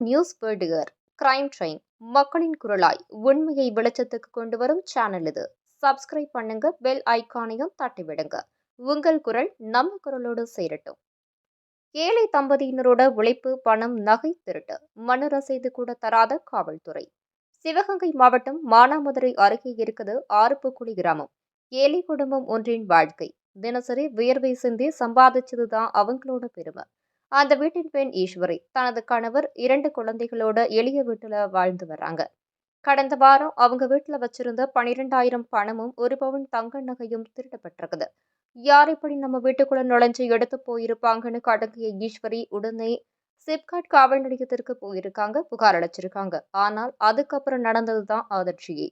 News பேர்டிகர் crime train மக்களின் குரலாய் உண்மையை வெளிச்சத்துக்கு கொண்டு வரும் சேனல் இது. சப்ஸ்கிரைப் பண்ணுங்க பெல் ஐக்கானையும் தட்டிவிடுங்க. உங்கள் குரல் நம்ம குரலோடு சேரட்டும். ஏழை தம்பதியினரோட உழைப்பு பணம் நகை திருட்டு மனு ரசீது கூட தராத காவல்துறை. சிவகங்கை மாவட்டம் மானாமதுரை அருகே இருக்குது ஆறுப்புக்குடி கிராமம். ஏழை குடும்பம் ஒன்றின் வாழ்க்கை. தினசரி வியர்வை சிந்தி சம்பாதிச்சதுதான் அவங்களோட பெருமை. அந்த வீட்டின் பெண் ஈஸ்வரி தனது கணவர் இரண்டு குழந்தைகளோட எளிய வீட்டுல வாழ்ந்து வர்றாங்க. கடந்த வாரம் அவங்க வீட்டுல வச்சிருந்த பனிரெண்டாயிரம் பணமும் ஒரு பவுன் தங்க நகையும் திருடப்பட்டிருக்குது. யார் இப்படி நம்ம வீட்டுக்குள்ள நுழைஞ்சு எடுத்து போயிருப்பாங்கன்னு கடங்கிய ஈஸ்வரி உடனே சிப்காட் காவல் நிலையத்திற்கு போயிருக்காங்க புகார் அளிச்சிருக்காங்க. ஆனால் அதுக்கப்புறம் நடந்ததுதான் அதிர்ச்சியே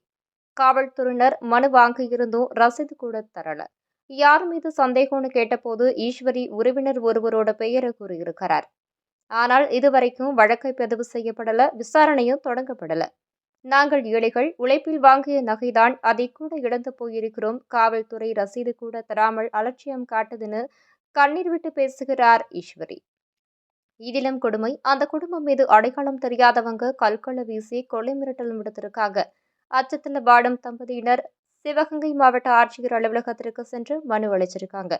காவல்துறையினர் மனு வாங்கியிருந்தும் ரசீது கூட தரல. யார் மீது சந்தேகம்னு கேட்டபோது ஈஸ்வரி உறவினர் ஒருவரோட பெயரை கூறியிருக்கிறார். ஆனால் இதுவரைக்கும் வழக்கை பதிவு செய்யப்படல விசாரணையும் தொடங்கப்படல. நாங்கள் ஏழைகள் உழைப்பில் வாங்கிய நகைதான் அதை கூட இழந்து போயிருக்கிறோம். காவல்துறை ரசீது கூட தராமல் அலட்சியம் காட்டுதுன்னு கண்ணீர் விட்டு பேசுகிறார் ஈஸ்வரி. இதிலும் கொடுமை அந்த குடும்பம் மீது அடையாளம் தெரியாதவங்க கல்கொள்ள வீசி கொலை மிரட்டலும் விடுத்திருக்காங்க. அச்சத்தில் வாடும் தம்பதியினர் சிவகங்கை மாவட்ட ஆட்சியர் அலுவலகத்திற்கு சென்று மனு அளிச்சிருக்காங்க.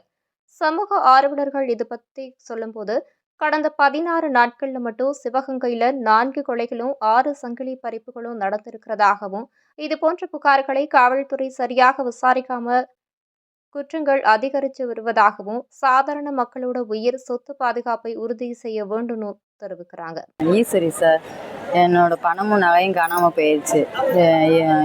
சமூக ஆர்வலர்கள் இது பற்றி சொல்லும்போது கடந்த பதினாறு நாட்களில் மட்டும் சிவகங்கையில் நான்கு கொலைகளும் ஆறு சங்கிலி பறிப்புகளும் நடந்திருக்கிறதாகவும் இது போன்ற புகார்களை காவல்துறை சரியாக விசாரிக்காம குற்றங்கள் அதிகரித்து வருவதாகவும் சாதாரண மக்களோட உயிர் சொத்து பாதுகாப்பை உறுதி செய்ய வேண்டும் தெரிவிக்கிறாங்க ஈஸ்வரி சார் என்னோட பணமும் நகையும் காணாமல் போயிடுச்சு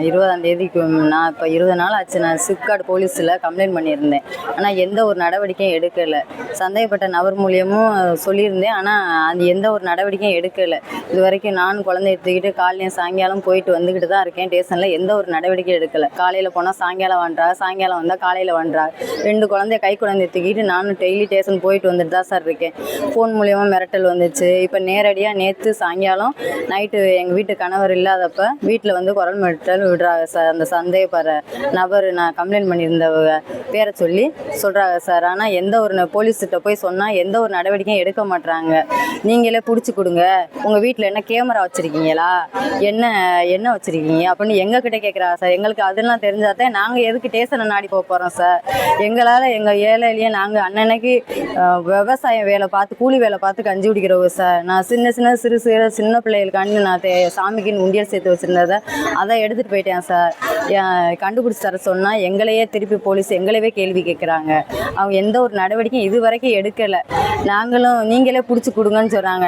இருபதாம் தேதிக்கு நான் இப்போ இருபது நாள் ஆச்சு. நான் சிப்காட் போலீஸில் கம்ப்ளைண்ட் பண்ணியிருந்தேன். ஆனால் எந்த ஒரு நடவடிக்கையும் எடுக்கலை. சந்தேகப்பட்ட நபர் மூலியமும் சொல்லியிருந்தேன். ஆனால் அது எந்த ஒரு நடவடிக்கையும் எடுக்கலை. இது வரைக்கும் நானும் குழந்தைய எடுத்துக்கிட்டு காலையும் சாயங்காலம் போயிட்டு வந்துக்கிட்டு தான் இருக்கேன். ஸ்டேஷனில் எந்த ஒரு நடவடிக்கையும் எடுக்கலை. காலையில் போனால் சாயங்காலம் வந்துறாங்க சாயங்காலம் வந்தால் காலையில் வந்துறாங்க ரெண்டு குழந்தைய கை குழந்தைய தூக்கிட்டு நானும் டெய்லி ஸ்டேஷன் போயிட்டு வந்துட்டு தான் சார் இருக்கேன். ஃபோன் மூலியமாக மிரட்டல் வந்துச்சு. இப்போ நேரடியாக நேற்று சாயங்காலம் நைட்டு எங்கள் வீட்டு கணவர் இல்லாதப்ப வீட்டில் வந்து குரல் மிரட்டல் விடுறாங்க சார். அந்த சந்தேகப்படுற நபர் நான் கம்ப்ளைண்ட் பண்ணியிருந்த பேரை சொல்லி சொல்கிறாங்க சார். ஆனால் எந்த ஒரு போலீஸ்கிட்ட போய் சொன்னால் எந்த ஒரு நடவடிக்கையும் எடுக்க மாட்றாங்க. நீங்களே பிடிச்சி கொடுங்க. உங்கள் வீட்டில் என்ன கேமரா வச்சுருக்கீங்களா? என்ன என்ன வச்சுருக்கீங்க? அப்படின்னு எங்ககிட்ட கேட்குறாங்க சார். எங்களுக்கு அதெல்லாம் தெரிஞ்சாதான் நாங்கள் எதுக்கு டேசனை நாடி போக போகிறோம் சார். எங்களால் எங்கள் ஏழையிலேயே நாங்கள் அன்னன்னைக்கு விவசாயம் வேலை பார்த்து கூலி வேலை பார்த்து கஞ்சி குடிக்கிறவங்க சார். நான் சின்ன சின்ன சிறு சிறு சின்ன பிள்ளைகளுக்காண்டி நான் தே சாமிக்குன்னு உண்டியல் சேர்த்து வச்சுருந்ததை அதை எடுத்துகிட்டு போயிட்டேன் சார். கண்டுபிடிச்சி தர சொன்னால் எங்களையே திருப்பி போலீஸ் எங்களையவே கேள்வி கேட்குறாங்க அவங்க எந்த ஒரு நடவடிக்கையும் இது வரைக்கும் எடுக்கலை. நாங்களும் நீங்களே பிடிச்சி கொடுங்கன்னு சொல்கிறாங்க